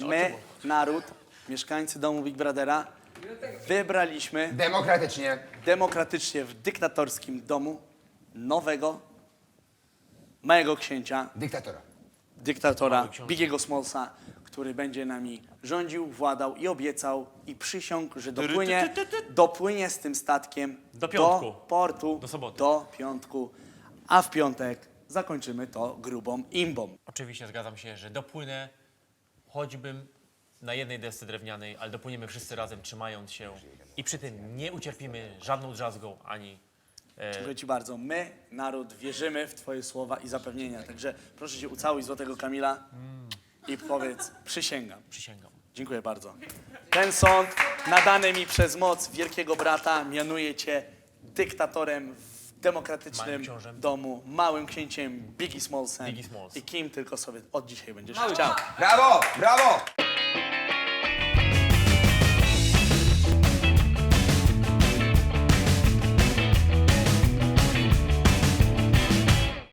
My, naród, mieszkańcy domu Big Brothera, wybraliśmy Demokratycznie. demokratycznie w dyktatorskim domu nowego, małego księcia, Dyktatora. dyktatora Bigiego Smolsa, który będzie nami rządził, władał i obiecał i przysiągł, że dopłynie, dopłynie z tym statkiem Do piątku. do portu, Do soboty. do piątku, a w piątek zakończymy to grubą imbą. Oczywiście zgadzam się, że dopłynę, choćbym na jednej desce drewnianej, ale dopłyniemy wszyscy razem, trzymając się i przy tym nie ucierpimy żadną drzazgą ani e, Dziękuję Ci bardzo. My, naród, wierzymy w Twoje słowa i zapewnienia. Także proszę Cię, ucałuj złotego Kamila i powiedz, przysięgam. przysięgam. Dziękuję bardzo. Ten sąd nadany mi przez moc wielkiego brata mianuje Cię dyktatorem w demokratycznym Małym książem. domu, małym księciem Biggie Smallsem Biggie Smalls. i kim tylko sobie od dzisiaj będziesz chciał. Brawo! Brawo!